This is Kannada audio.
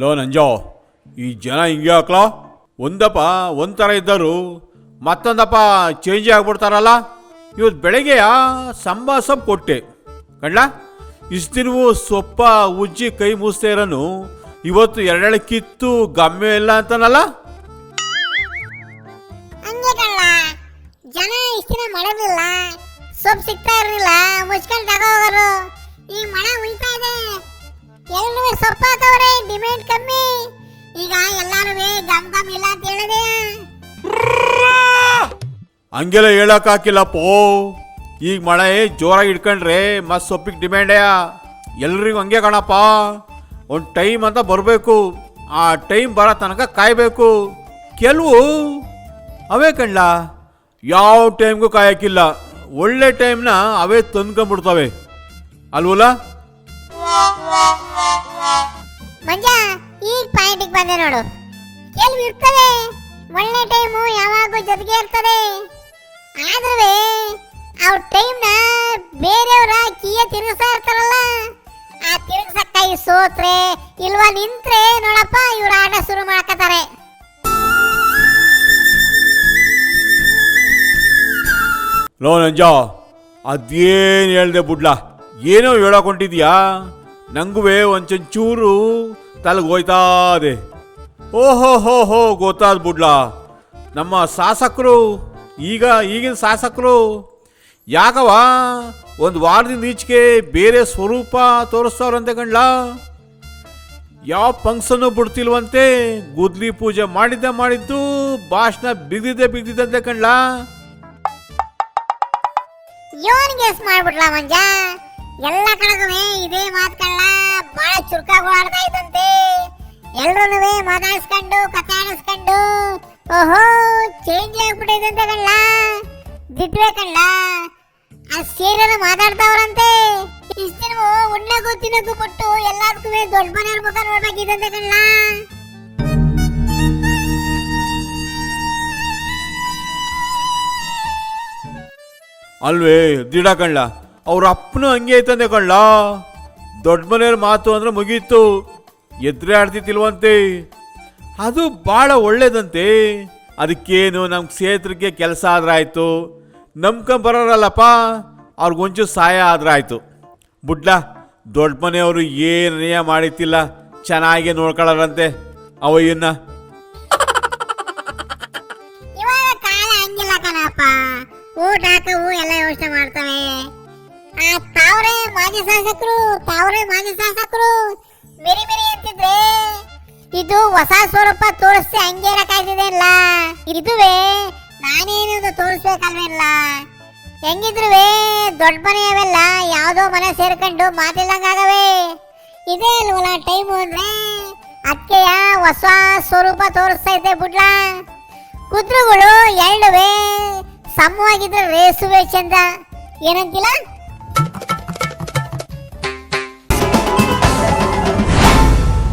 ಲೋ ನಂಜೋ ಈ ಜನ ಹಿಂಗೆ ಹಾಕ್ಲೋ ಒಂದಪ್ಪ, ಒಂಥರ ಇದ್ದರು ಮತ್ತೊಂದಪ್ಪ ಚೇಂಜ್ ಆಗ್ಬಿಡ್ತಾರಲ್ಲ? ಇವತ್ತು ಬೆಳಗ್ಗೆಯ ಸಂಬ ಕೊಟ್ಟೆ. ಕಣ್ಲ? ಇಷ್ಟು ಸೊಪ್ಪ, ಉಜ್ಜಿ ಕೈ ಮುಸ್ತಾ ಇರೋನು ಇವತ್ತು ಎರಡೆಳೆ ಕಿತ್ತು ಗಮ್ಯ ಇಲ್ಲ ಅಂತನಲ್ಲ? ಜನ ಇಷ್ಟಿನ ಮಳೆದಿಲ್ಲ ಸೊಪ್ಪು ಸಿಗ್ತಾ ಇರಲಿಲ್ಲ. ಮುಚ್ಕೊಂಡು ಹೋಗೋರು ಈ ಮಳೆ ಉಯ್ತಾ ಇದೆ. ಎಲ್ಲರೂ ಸೊಪ್ಪು ಡಿಮ್ಯಾಂಡ್ ಕಮ್ಮಿ. ಈಗ ಎಲ್ಲಾರು ಗಮ್ ಗಮ್ ಇಲ್ಲ ಅಂತ ಹೇಳಿದೆ. ಹಂಗೆಲ್ಲ ಹೇಳಕ್ ಹಾಕಿಲ್ಲಪ್ಪೋ ಈಗ ಮಳೆ ಜೋರಾಗಿ ಇಟ್ಕೊಂಡ್ರೆ ಮತ್ ಸೊಪ್ಪಿಗೆ ಡಿಮ್ಯಾಂಡ್ ಎಲ್ರಿಗೂ ಹಂಗೆ ಕಣಪ್ಪ. ಒಂದು ಟೈಮ್ ಅಂತ ಬರಬೇಕು. ಆ ಟೈಮ್ ಬರೋ ತನಕ ಕಾಯಬೇಕು. ಕೆಲವು ಅವೇ ಕಣ್ಲ. ಯಾವ ಟೈಮ್ಗೂ ಕಾಯಕ್ಕಿಲ್ಲ. ಒಳ್ಳೆ ಟೈಮ್ನ ಅವೇ ತಂದ್ಕೊಂಡ್ಬಿಡ್ತವೆ. ಅಲ್ವಲ್ಲ? ಮಂಜ, ಈಗ ಪಾಯಿಂಟಿಗೆ ಬಂದೆ ನೋಡು. ಕೆಲವು ಇರ್ತವೆ ಒಳ್ಳೆ ಟೈಮು ಯಾವಾಗೂ ಜೊತೆಗೆ ಇರ್ತದೆ. ಆದ್ರೆ ಅವ್ರ ಟೈಮ್ನ ಬೇರೆಯವರ ಕೀಯ ತಿರುಗಿಸ್ತಾ ಇರ್ತಾರಲ್ಲ. ಆ ತಿರುಗಿಸಕ್ಕಾಗಿ ಸೋತ್ರೆ, ಇಲ್ವಾ ನಿಂತ್ರೆ ನೋಡಪ್ಪ ಇವ್ರ ಆಟ ಶುರು ಮಾಡ್ಕತಾರೆ. ಲೋ ನಂಜ, ಅದೇನು ಹೇಳ್ದೆ ಬುಡ್ಲ? ಏನೋ ಹೇಳಕೊಂಡಿದ್ಯಾ ನಂಗುವೆ ಒಂಚೂರು ತಲೆಗೆ ಹೋಯ್ತಾದೆ. ಓಹೋ, ಹೋ ಹೋ, ಗೊತ್ತಾದ ಬುಡ್ಲ. ನಮ್ಮ ಶಾಸಕರು, ಈಗ ಈಗಿನ ಶಾಸಕರು, ಯಾಕವ ಒಂದು ವಾರದಿಂದ ಈಚೆಗೆ ಬೇರೆ ಸ್ವರೂಪ ತೋರಿಸ್ತಾವ್ರಂತೆ ಕಣ್ಲ. ಯಾವ ಫಂಕ್ಷನ್ನು ಬಿಡ್ತಿಲ್ವಂತೆ ಗುದ್ಲಿ ಪೂಜೆ ಮಾಡಿದ್ದೆ ಮಾಡಿದ್ದು ಭಾಷಣ ಬಿದ್ದಿದ್ದೆ ಬಿದ್ದಿದ್ದಂತೆ ಕಣ್ಲಾ. ಯೋನ್ ಗೆಸ್ ಮಾಡ್ಬಿಟ್ಲ ಮಂಜ? ಬಹಳ ಚುರುಕಾಗಿ ಓಡಾಡ್ತಾ ಇದ್ದಂತೆ ಎಲ್ರೂ ಮಾತಾಡಿಸ್ಕೊಂಡು ಕತೆ ಓಹೋ ಚೇಂಜ್ ಆಗ್ಬಿಟ್ಟಿದಂತೆ ಕಣ್ಣ ದಿಟ್ವೆ ಆ ಸೀರೆನ ಮಾತಾಡ್ತಾವ್ರಂತೆ ಇಷ್ಟ ದಿನ ಉಣ್ಣಗೂ ತಿನ್ನಕ್ಕೂ ಕೊಟ್ಟು ಎಲ್ಲದಕ್ಕೂ ದೊಡ್ಡ ಮನೆಯವ್ರ ಮುಖ ನೋಡ್ಬೇಕಿದಂತೆ ಕಣ್ಣ ಅಲ್ವೇ ದಿಡ ಕಣ್ಣ ಅವ್ರ ಅಪ್ಪನು ಹಂಗೆ ಐತಂದೆ ಕಣ್ಲ. ದೊಡ್ಡ ಮನೆಯವ್ರ ಮಾತು ಅಂದ್ರೆ ಮುಗೀತು. ಎದ್ರೆ ಆಡ್ತಿತ್ತಿಲ್ವಂತೆ ಅದು ಭಾಳ ಒಳ್ಳೇದಂತೆ. ಅದಕ್ಕೇನು ನಮ್ಮ ಕ್ಷೇತ್ರಕ್ಕೆ ಕೆಲಸ ಆದ್ರಾಯ್ತು. ನಂಬ್ಕೊಂಬರೋರಲ್ಲಪ್ಪ, ಅವ್ರಿಗೊಂಚೂರು ಸಹಾಯ ಆದ್ರಾಯ್ತು. ಬುಡ್ಲ ದೊಡ್ಡ ಮನೆಯವರು ಏನೇ ಮಾಡಿತ್ತಿಲ್ಲ. ಚೆನ್ನಾಗಿ ನೋಡ್ಕೊಳ್ಳಾರಂತೆ, ಅವಯ್ಯನ್ನ. ಊಟ ಹಾಕವು ಎಲ್ಲ ಮಾಡ್ತವೆ ಆ ತಾವ್ರೆ ಮಾಜಿ ಶಾಸಕರು ತಾವ್ರೆ ಮಾಜಿ ಶಾಸಕರು, ಮಿರಿ ಮಿರಿ ಅಂತಿದ್ರೆ, ಇದು ಹೊಸ ಸ್ವರೂಪ ತೋರಿಸಿ ಹಂಗೆ ಇರಕ್ಕಾಯ್ತಿದೆ ಇಲ್ಲ ಇದುವೇ ನಾನೇನು ತೋರಿಸ್ಬೇಕಲ್ವಿಲ್ಲ ಹೆಂಗಿದ್ರುವೆ ದೊಡ್ಡ ಮನೆಯವೆಲ್ಲ ಯಾವುದೋ ಮನೆ ಸೇರ್ಕೊಂಡು ಮಾತಿಲ್ಲಂಗಾಗವೆ. ಇದೇ ಅಲ್ವಲ್ಲ ಟೈಮು ಅಂದ್ರೆ ಅದಕ್ಕೆಯ ಹೊಸ ಸ್ವರೂಪ ತೋರಿಸ್ತಾ ಇದ್ದೆ ಬುಡ್ಲ. ಕುದುರೆಗಳು ಎರಡುವೆ ಸಮವಾಗಿದ್ರೆ ರೇಸುವೆ ಚಂದ. ಏನಂತಿಲ್ಲ?